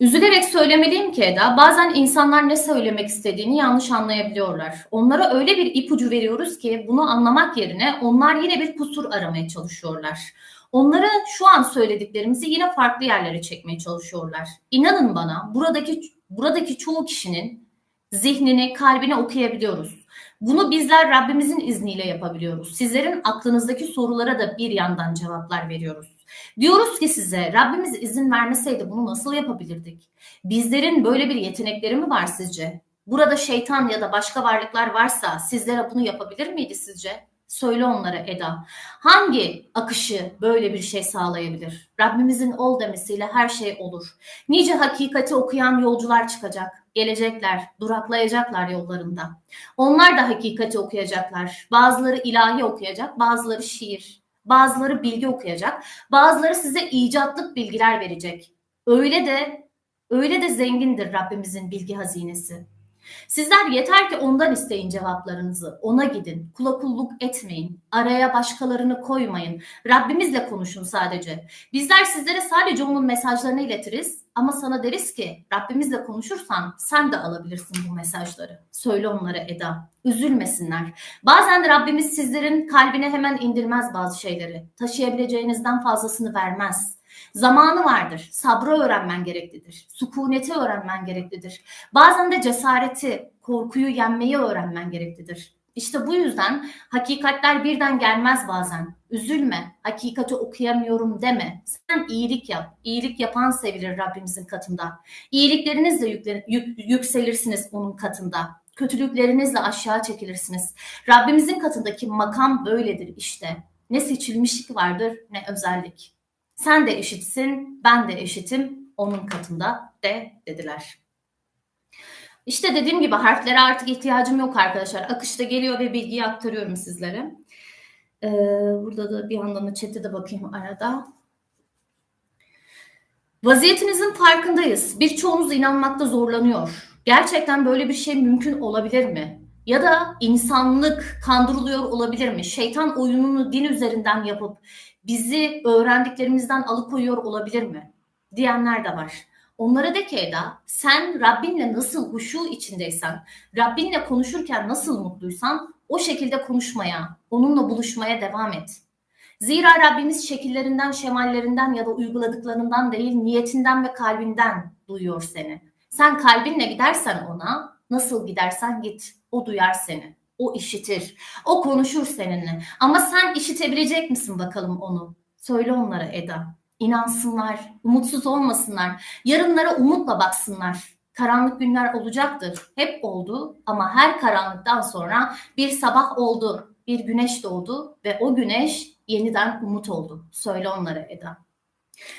Üzülerek söylemeliyim ki Eda, bazen insanlar ne söylemek istediğini yanlış anlayabiliyorlar. Onlara öyle bir ipucu veriyoruz ki bunu anlamak yerine onlar yine bir kusur aramaya çalışıyorlar. Onlara şu an söylediklerimizi yine farklı yerlere çekmeye çalışıyorlar. İnanın bana buradaki buradaki çoğu kişinin zihnini, kalbini okuyabiliyoruz. Bunu bizler Rabbimizin izniyle yapabiliyoruz. Sizlerin aklınızdaki sorulara da bir yandan cevaplar veriyoruz. Diyoruz ki size Rabbimiz izin vermeseydi bunu nasıl yapabilirdik? Bizlerin böyle bir yetenekleri mi var sizce? Burada şeytan ya da başka varlıklar varsa sizlere bunu yapabilir miydi sizce? Söyle onlara Eda. Hangi akışı böyle bir şey sağlayabilir? Rabbimizin ol demesiyle her şey olur. Nice hakikati okuyan yolcular çıkacak. Gelecekler, duraklayacaklar yollarında. Onlar da hakikati okuyacaklar. Bazıları ilahi okuyacak, bazıları şiir, bazıları bilgi okuyacak, bazıları size icatlık bilgiler verecek. Öyle de öyle de zengindir Rabbimizin bilgi hazinesi. Sizler yeter ki ondan isteyin cevaplarınızı. Ona gidin. Kula kulluk etmeyin. Araya başkalarını koymayın. Rabbimizle konuşun sadece. Bizler sizlere sadece onun mesajlarını iletiriz. Ama sana deriz ki Rabbimizle konuşursan sen de alabilirsin bu mesajları. Söyle onlara Eda. Üzülmesinler. Bazen de Rabbimiz sizlerin kalbine hemen indirmez bazı şeyleri. Taşıyabileceğinizden fazlasını vermez. Zamanı vardır. Sabrı öğrenmen gereklidir. Sukuneti öğrenmen gereklidir. Bazen de cesareti, korkuyu yenmeyi öğrenmen gereklidir. İşte bu yüzden hakikatler birden gelmez bazen. Üzülme, hakikati okuyamıyorum deme. Sen iyilik yap. İyilik yapan sevilir Rabbimizin katında. İyiliklerinizle yükselirsiniz onun katında. Kötülüklerinizle aşağı çekilirsiniz. Rabbimizin katındaki makam böyledir işte. Ne seçilmişlik vardır ne özellik. Sen de eşitsin, ben de eşitim onun katında de dediler. İşte dediğim gibi harflere artık ihtiyacım yok arkadaşlar. Akışta geliyor ve bilgiyi aktarıyorum sizlere. Ee, burada da bir yandan da chat'e de bakayım arada. Vaziyetinizin farkındayız. Birçoğunuz inanmakta zorlanıyor. Gerçekten böyle bir şey mümkün olabilir mi? Ya da insanlık kandırılıyor olabilir mi? Şeytan oyununu din üzerinden yapıp bizi öğrendiklerimizden alıkoyuyor olabilir mi? Diyenler de var. Onlara de ki Eda, sen Rabbinle nasıl huşu içindeysen, Rabbinle konuşurken nasıl mutluysan o şekilde konuşmaya, onunla buluşmaya devam et. Zira Rabbimiz şekillerinden, şemallerinden ya da uyguladıklarından değil, niyetinden ve kalbinden duyuyor seni. Sen kalbinle gidersen ona, nasıl gidersen git, o duyar seni. O işitir. O konuşur seninle. Ama sen işitebilecek misin bakalım onu? Söyle onlara Eda. İnansınlar, umutsuz olmasınlar. Yarınlara umutla baksınlar. Karanlık günler olacaktır. Hep oldu ama her karanlıktan sonra bir sabah oldu, bir güneş doğdu ve o güneş yeniden umut oldu. Söyle onlara Eda.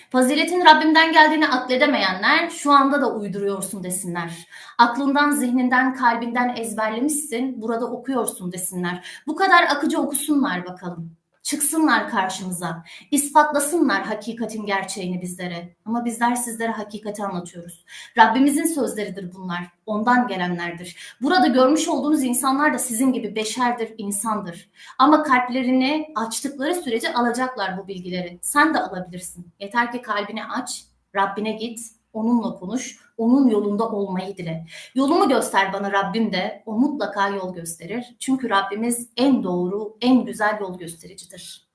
Faziletin Rabbimden geldiğini akledemeyenler şu anda da uyduruyorsun desinler. Aklından, zihninden, kalbinden ezberlemişsin, burada okuyorsun desinler. Bu kadar akıcı okusunlar bakalım. Çıksınlar karşımıza, ispatlasınlar hakikatin gerçeğini bizlere. Ama bizler sizlere hakikati anlatıyoruz. Rabbimizin sözleridir bunlar, ondan gelenlerdir. Burada görmüş olduğunuz insanlar da sizin gibi beşerdir, insandır. Ama kalplerini açtıkları sürece alacaklar bu bilgileri. Sen de alabilirsin. Yeter ki kalbini aç, Rabbine git, onunla konuş, onun yolunda olmayı dile. Yolumu göster bana Rabbim de o mutlaka yol gösterir. Çünkü Rabbimiz en doğru, en güzel yol göstericidir.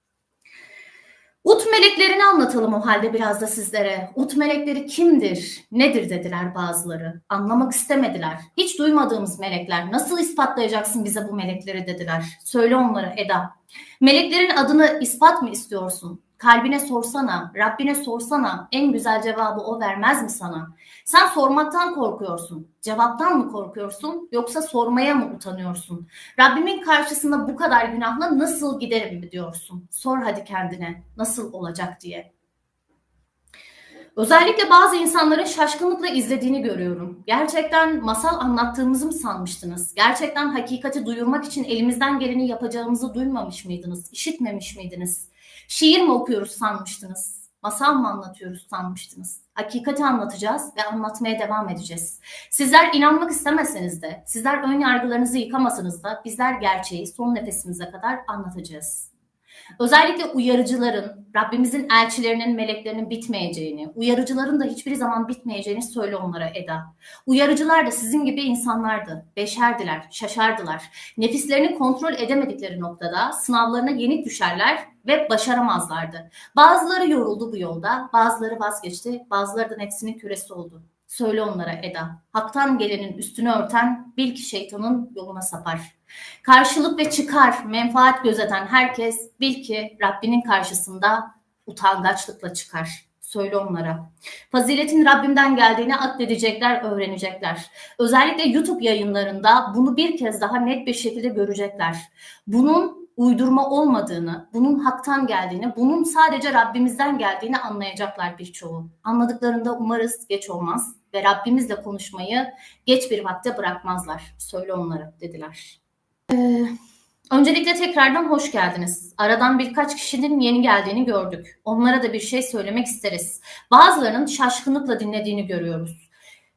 Ut meleklerini anlatalım o halde biraz da sizlere. Ut melekleri kimdir, nedir dediler bazıları. Anlamak istemediler. Hiç duymadığımız melekler. Nasıl ispatlayacaksın bize bu melekleri dediler. Söyle onlara Eda. Meleklerin adını ispat mı istiyorsun? Kalbine sorsana, Rabbine sorsana en güzel cevabı o vermez mi sana? Sen sormaktan korkuyorsun. Cevaptan mı korkuyorsun yoksa sormaya mı utanıyorsun? Rabbimin karşısında bu kadar günahla nasıl giderim mi diyorsun? Sor hadi kendine nasıl olacak diye. Özellikle bazı insanların şaşkınlıkla izlediğini görüyorum. Gerçekten masal anlattığımızı mı sanmıştınız? Gerçekten hakikati duyurmak için elimizden geleni yapacağımızı duymamış mıydınız? İşitmemiş miydiniz? Şiir mi okuyoruz sanmıştınız? Masal mı anlatıyoruz sanmıştınız? Hakikati anlatacağız ve anlatmaya devam edeceğiz. Sizler inanmak istemeseniz de, sizler ön yargılarınızı yıkamasanız da bizler gerçeği son nefesimize kadar anlatacağız. Özellikle uyarıcıların, Rabbimizin elçilerinin, meleklerinin bitmeyeceğini, uyarıcıların da hiçbir zaman bitmeyeceğini söyle onlara Eda. Uyarıcılar da sizin gibi insanlardı, beşerdiler, şaşardılar. Nefislerini kontrol edemedikleri noktada sınavlarına yenik düşerler ve başaramazlardı. Bazıları yoruldu bu yolda, bazıları vazgeçti, bazıları da nefsinin küresi oldu. Söyle onlara Eda. Haktan gelenin üstünü örten bil ki şeytanın yoluna sapar. Karşılık ve çıkar, menfaat gözeten herkes bil ki Rabbinin karşısında utangaçlıkla çıkar. Söyle onlara. Faziletin Rabbimden geldiğini addedecekler, öğrenecekler. Özellikle YouTube yayınlarında bunu bir kez daha net bir şekilde görecekler. Bunun uydurma olmadığını, bunun haktan geldiğini, bunun sadece Rabbimizden geldiğini anlayacaklar birçoğu. Anladıklarında umarız geç olmaz ve Rabbimizle konuşmayı geç bir vakte bırakmazlar. Söyle onlara dediler. Ee, öncelikle tekrardan hoş geldiniz. Aradan birkaç kişinin yeni geldiğini gördük. Onlara da bir şey söylemek isteriz. Bazılarının şaşkınlıkla dinlediğini görüyoruz.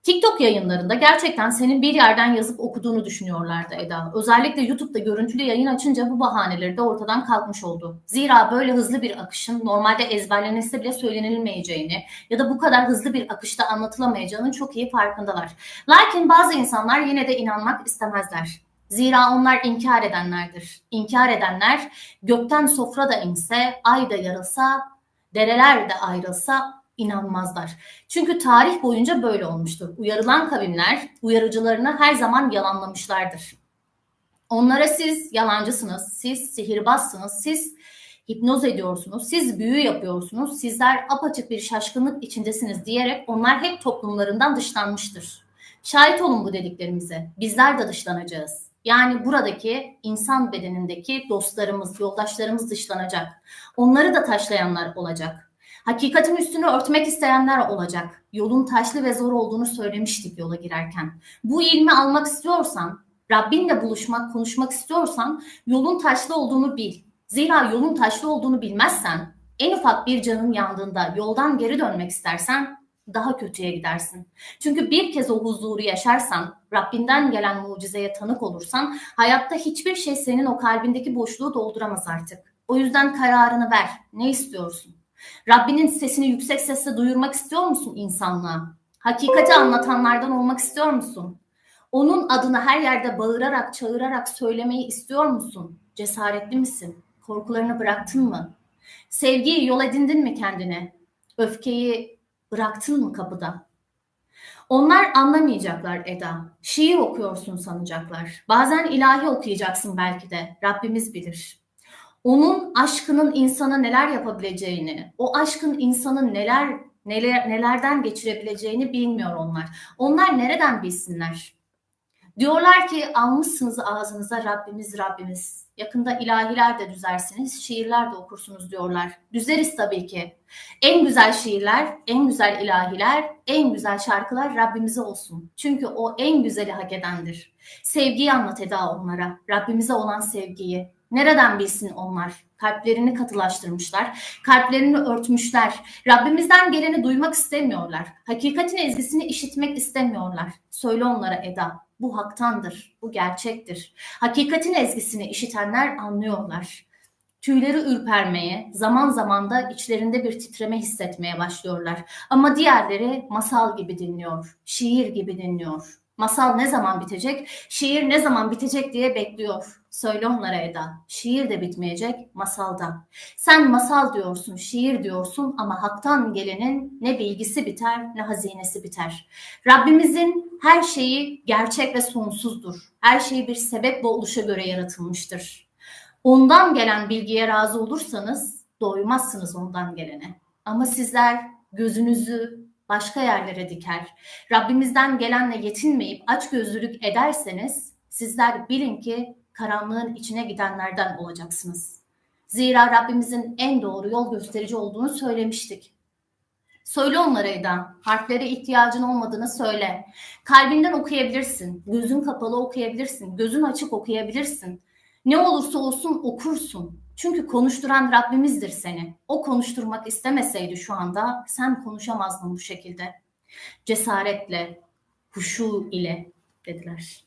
TikTok yayınlarında gerçekten senin bir yerden yazıp okuduğunu düşünüyorlardı Eda. Özellikle YouTube'da görüntülü yayın açınca bu bahaneleri de ortadan kalkmış oldu. Zira böyle hızlı bir akışın normalde ezberlenirse bile söylenilmeyeceğini ya da bu kadar hızlı bir akışta anlatılamayacağının çok iyi farkındalar. Lakin bazı insanlar yine de inanmak istemezler. Zira onlar inkar edenlerdir. İnkar edenler gökten sofra da inse, ay da yarılsa, dereler de ayrılsa inanmazlar. Çünkü tarih boyunca böyle olmuştur. Uyarılan kavimler uyarıcılarını her zaman yalanlamışlardır. Onlara siz yalancısınız, siz sihirbazsınız, siz hipnoz ediyorsunuz, siz büyü yapıyorsunuz, sizler apaçık bir şaşkınlık içindesiniz diyerek onlar hep toplumlarından dışlanmıştır. Şahit olun bu dediklerimize. Bizler de dışlanacağız. Yani buradaki insan bedenindeki dostlarımız, yoldaşlarımız dışlanacak. Onları da taşlayanlar olacak. Hakikatin üstünü örtmek isteyenler olacak. Yolun taşlı ve zor olduğunu söylemiştik yola girerken. Bu ilmi almak istiyorsan, Rabbinle buluşmak, konuşmak istiyorsan yolun taşlı olduğunu bil. Zira yolun taşlı olduğunu bilmezsen, en ufak bir canın yandığında yoldan geri dönmek istersen daha kötüye gidersin. Çünkü bir kez o huzuru yaşarsan, Rabbinden gelen mucizeye tanık olursan, hayatta hiçbir şey senin o kalbindeki boşluğu dolduramaz artık. O yüzden kararını ver. Ne istiyorsun? Rabbinin sesini yüksek sesle duyurmak istiyor musun insanlığa? Hakikati anlatanlardan olmak istiyor musun? Onun adını her yerde bağırarak, çağırarak söylemeyi istiyor musun? Cesaretli misin? Korkularını bıraktın mı? Sevgiyi yol edindin mi kendine? Öfkeyi bıraktın mı kapıda? Onlar anlamayacaklar Eda. Şiir okuyorsun sanacaklar. Bazen ilahi okuyacaksın belki de. Rabbimiz bilir onun aşkının insana neler yapabileceğini, o aşkın insanın neler neler nelerden geçirebileceğini bilmiyor onlar. Onlar nereden bilsinler? Diyorlar ki almışsınız ağzınıza Rabbimiz Rabbimiz. Yakında ilahiler de düzersiniz, şiirler de okursunuz diyorlar. Düzeriz tabii ki. En güzel şiirler, en güzel ilahiler, en güzel şarkılar Rabbimize olsun. Çünkü o en güzeli hak edendir. Sevgiyi anlat Eda onlara. Rabbimize olan sevgiyi. Nereden bilsin onlar? Kalplerini katılaştırmışlar, kalplerini örtmüşler. Rabbimizden geleni duymak istemiyorlar. Hakikatin ezgisini işitmek istemiyorlar. Söyle onlara Eda, bu haktandır, bu gerçektir. Hakikatin ezgisini işitenler anlıyorlar. Tüyleri ürpermeye, zaman zaman da içlerinde bir titreme hissetmeye başlıyorlar. Ama diğerleri masal gibi dinliyor, şiir gibi dinliyor. Masal ne zaman bitecek, şiir ne zaman bitecek diye bekliyor. Söyle onlara Eda, şiir de bitmeyecek, masal da. Sen masal diyorsun, şiir diyorsun ama haktan gelenin ne bilgisi biter ne hazinesi biter. Rabbimizin her şeyi gerçek ve sonsuzdur. Her şeyi bir sebep ve oluşa göre yaratılmıştır. Ondan gelen bilgiye razı olursanız doymazsınız ondan gelene. Ama sizler gözünüzü başka yerlere diker. Rabbimizden gelenle yetinmeyip aç gözlülük ederseniz sizler bilin ki karanlığın içine gidenlerden olacaksınız. Zira Rabbimizin en doğru yol gösterici olduğunu söylemiştik. Söyle onlara Eda, harflere ihtiyacın olmadığını söyle. Kalbinden okuyabilirsin, gözün kapalı okuyabilirsin, gözün açık okuyabilirsin. Ne olursa olsun okursun. Çünkü konuşturan Rabbimizdir seni. O konuşturmak istemeseydi şu anda sen konuşamazdın bu şekilde. Cesaretle, huşu ile dediler.